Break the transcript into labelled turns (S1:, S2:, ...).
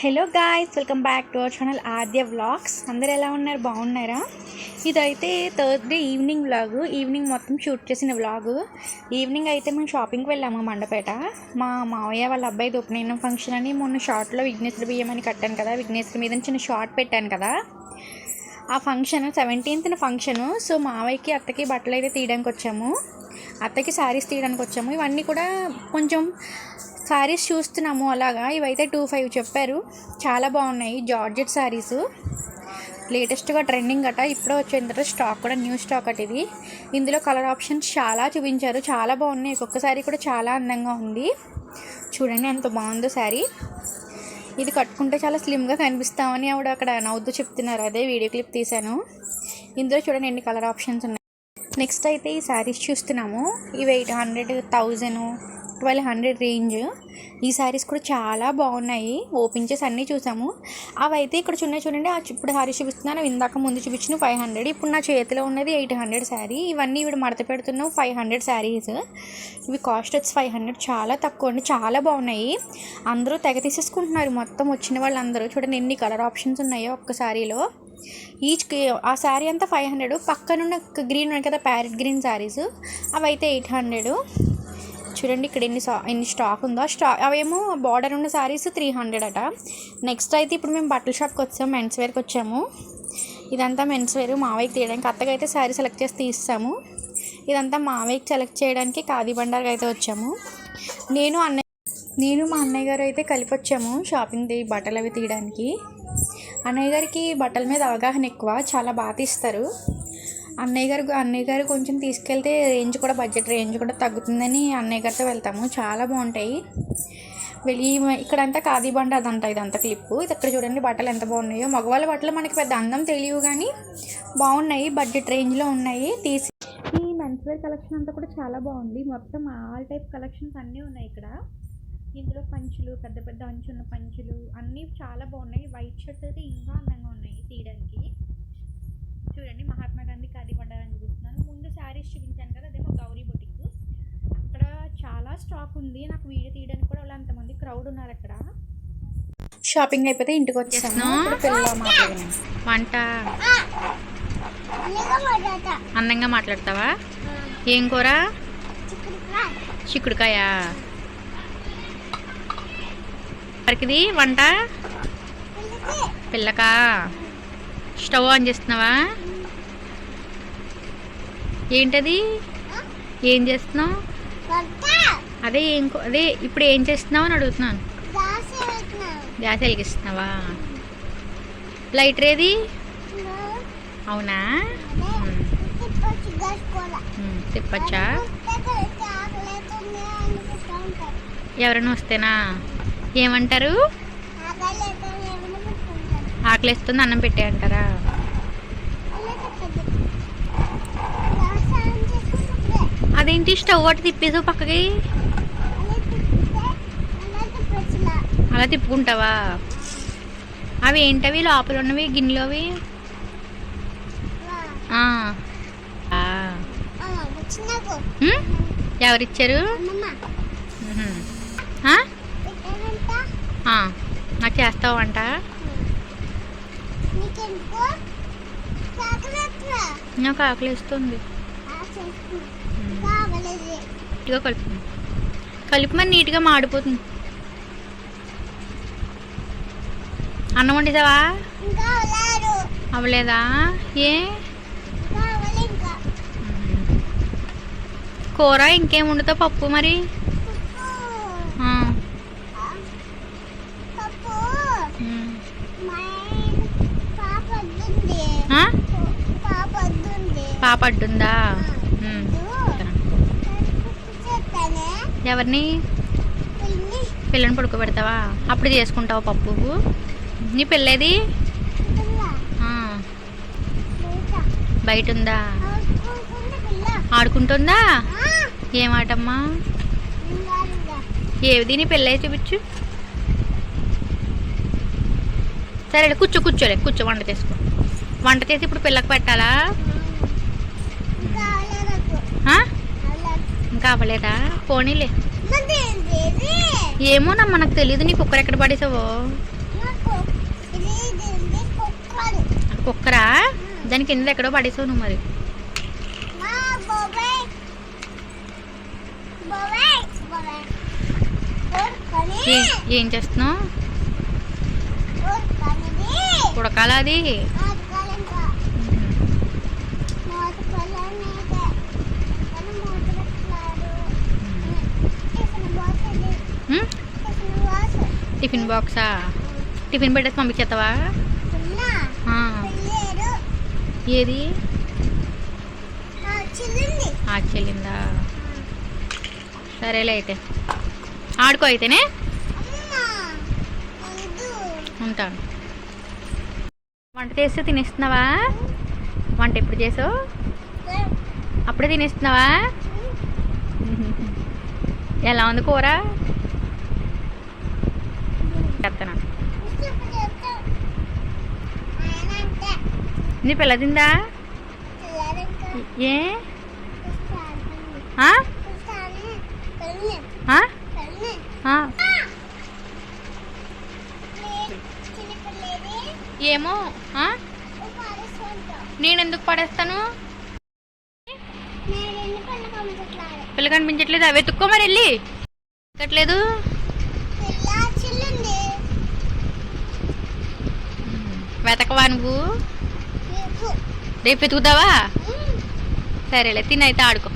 S1: Hello guys welcome back to our channel Aadya vlogs అందరు ఎలా ఉన్నారు? బాగున్నారా? ఇదైతే థర్స్డే ఈవినింగ్ వ్లాగ్ ఈవినింగ్ మొత్తం షూట్ చేసిన వ్లాగ్ ఈవినింగ్ అయితే మేము షాపింగ్కి వెళ్ళాము మండపేట. మా మావయ్య వాళ్ళ అబ్బాయి ఉపనయనం ఫంక్షన్ అని మొన్న షార్ట్లో విఘ్నేశ్వర బియ్యం అని కట్టాను కదా. విఘ్నేశ్వర మీద చిన్న షార్ట్ పెట్టాను కదా. ఆ ఫంక్షన్ సెవెంటీన్త్న ఫంక్షను సో మావయ్యకి అత్తకి బట్టలు అయితే తీయడానికి వచ్చాము. అత్తకి శారీస్ తీయడానికి వచ్చాము. ఇవన్నీ కూడా కొంచెం శారీస్ చూస్తున్నాము అలాగా. ఇవైతే టూ ఫైవ్ చెప్పారు. చాలా బాగున్నాయి జార్జెట్ శారీస్ లేటెస్ట్గా ట్రెండింగ్ అట. ఇప్పుడే వచ్చిన తర్వాత స్టాక్ కూడా న్యూ స్టాక్ అట ఇది. ఇందులో కలర్ ఆప్షన్స్ చాలా చూపించారు. చాలా బాగున్నాయి. ఒక్కొక్క శారీ కూడా చాలా అందంగా ఉంది. చూడండి ఎంత బాగుందో శారీ ఇది కట్టుకుంటే చాలా స్లిమ్గా కనిపిస్తామని ఆవిడ అక్కడ నవ్వుతూ చెప్తున్నారు. అదే వీడియో క్లిప్ తీశాను. ఇందులో చూడండి ఎన్ని కలర్ ఆప్షన్స్ ఉన్నాయి. నెక్స్ట్ అయితే ఈ శారీస్ చూస్తున్నాము. ఇవి eight hundred thousand twelve hundred range. ఈ శారీస్ కూడా చాలా బాగున్నాయి. ఓపెన్ చేసి అన్నీ చూసాము. అవి అయితే ఇక్కడ చూడండి చూడండి. ఆ ఇప్పుడు శారీ చూపిస్తున్నాను. ఇందాక ముందు చూపించిన ఫైవ్ హండ్రెడ్. ఇప్పుడు నా చేతిలో ఉన్నది ఎయిట్ హండ్రెడ్ శారీ ఇవన్నీ ఇవి మడత పెడుతున్నావు ఫైవ్ హండ్రెడ్ శారీస్ ఇవి కాస్ట్ వచ్చి ఫైవ్ హండ్రెడ్. చాలా తక్కువ అండి. చాలా బాగున్నాయి. అందరూ తెగ తీసేసుకుంటున్నారు. మొత్తం వచ్చిన వాళ్ళందరూ. చూడండి ఎన్ని కలర్ ఆప్షన్స్ ఉన్నాయో ఒక్క శారీలో ఈచ్ ఆ శారీ అంతా ఫైవ్ హండ్రెడ్. పక్కనున్న గ్రీన్ ఉన్నాయి కదా ప్యారెట్ గ్రీన్ శారీస్ అవి అయితే ఎయిట్ హండ్రెడ్. చూడండి ఇక్కడ ఎన్ని ఎన్ని స్టాక్ ఉందో. స్టాక్ అవేమో బార్డర్ ఉన్న శారీస్ త్రీ హండ్రెడ్ అట. నెక్స్ట్ అయితే ఇప్పుడు మేము బట్టల షాప్కి వచ్చాము మెన్స్ వేర్కి వచ్చాము. ఇదంతా మెన్స్ వేరు మావయ్యకి తీయడానికి అత్తగా అయితే శారీ సెలెక్ట్ చేసి తీస్తాము. ఇదంతా మావయ్యకి సెలెక్ట్ చేయడానికి ఖాదీ బండార్కి అయితే వచ్చాము. నేను అన్నయ్య నేను మా అన్నయ్య గారు అయితే కలిపి వచ్చాము షాపింగ్ బట్టలు అవి తీయడానికి. అన్నయ్య గారికి బట్టల మీద అవగాహన ఎక్కువ చాలా బాగా తీస్తారు. అన్నయ్య గారు అన్నయ్య గారు కొంచెం తీసుకెళ్తే రేంజ్ కూడా బడ్జెట్ రేంజ్ కూడా తగ్గుతుందని అన్నయ్య గారితో వెళ్తాము. చాలా బాగుంటాయి. వెళ్ళి ఇక్కడంతా ఖాదీ బండ అదంట ఇదంతా క్లిప్పు. ఇది ఇక్కడ చూడండి బట్టలు ఎంత బాగున్నాయో. మగవాళ్ళ బట్టలు మనకి పెద్ద అందం తెలియవు కానీ బాగున్నాయి బడ్జెట్ రేంజ్లో ఉన్నాయి. తీసి ఈ మెన్స్వేర్ కలెక్షన్ అంతా కూడా చాలా బాగుంది. మొత్తం ఆల్ టైప్ కలెక్షన్స్ అన్నీ ఉన్నాయి ఇక్కడ. ఇందులో పంచులు పెద్ద పెద్ద అంచున్న పంచులు అన్నీ చాలా బాగున్నాయి. వైట్ షర్ట్ అయితే ఇంకా అందంగా ఉన్నాయి తీయడానికి. చూడండి మహాత్మా గాంధీ ఖాదీ బండారని చూపిస్తున్నాను. ముందు శారీస్ చూపించాను కదా అదేమో గౌరీ బొటిక్. అక్కడ చాలా స్టాక్ ఉంది. నాకు వీడియో తీయడానికి కూడా వాళ్ళు అంతమంది క్రౌడ్ ఉన్నారు అక్కడ. షాపింగ్ అయిపోతే ఇంటికి వచ్చేసాను
S2: వంట. అందంగా మాట్లాడతావా? ఏం కూర? చిక్కుడుకాయ. ఎవరికిది వంట? పిల్లకా? స్టవ్ ఆన్ చేస్తున్నావా? ఏంటది? ఏం చేస్తున్నావు? అదే ఏం అదే ఇప్పుడు ఏం చేస్తున్నావు అని అడుగుతున్నాను. గ్యాస్ వెలిగిస్తున్నావా? లైటర్ ఏది? అవునా? తిప్పచ్చా ఎవరైనా వస్తేనా? ఏమంటారు? ఆకలిస్తుంది అన్నం పెట్టే అంటారా? అదేంటి స్టవ్ అటు తిప్పేసావు పక్కకి అలా తిప్పుకుంటావా అవి ఏంటవి లోపల ఉన్నవి. ఆ. ఉమ్? ఎవరిచ్చారు. నాకు చేస్తావు వంట నాకు ఆకలిస్తుంది నీట్గా కలుపు కలుపుమని నీట్గా మాడిపోతుంది. అన్నం వండేసావా? అవ్వలేదా? ఏ? కూర ఇంకేం వండుతావు పప్పు మరి? పాప అడ్డుందా. ఎవరిని? పిల్లని పడుకోబెడతావా అప్పుడు చేసుకుంటావా పప్పు? నీ పిల్లేది ఆ, బయట. ఉందా ఆడుకుంటుందా ఏం ఆటమ్మా ఏది? నీ పిల్ల చూపించు. సరే కూర్చో కూర్చోలే కూర్చో వంట చేసుకో. వంట చేసి ఇప్పుడు పిల్లకి పెట్టాలా? ఇంకా అవ్వలేదా పోనీలే. ఏమోనా మనకు తెలియదు నీ కుక్కర్ ఎక్కడ పడేసావో. కుక్కరా? దాని కింద ఎక్కడో పడేసావు నువ్వు మరి? ఏం చేస్తున్నావు? ఉడకాలా అది
S3: నాటకాలంగా మూత పళ్ళనేదే కానీ మూత పెట్టారు టిఫిన్ బాక్స్ అది
S2: ఉమ్,
S3: టిఫిన్ బాక్స్
S2: టిఫిన్ బాక్సా? టిఫిన్ పెట్టేసి పంపించేస్తావా ఏది?
S3: చిల్లింది?
S2: సరేలే అయితే. ఆడుకో అయితేనే? ఉంటాను వంట చేస్తే తినేస్తున్నావా? వంట ఎప్పుడు చేసావు? అప్పుడే తినేస్తున్నావా? ఎలా ఉంది కూర? చెప్తాను నీ పిల్ల. తిందా ఏ. ఏమో? ఆ? నేను ఎందుకు పడేస్తాను? పిల్ల కనిపించట్లేదు. అవి ఎత్తుక్కో మరి వెళ్ళి. ఎక్కట్లేదు. వెతకవా నువ్వు రేపు. వెతుకుతావా? సరేలే తినైతే ఆడుకో.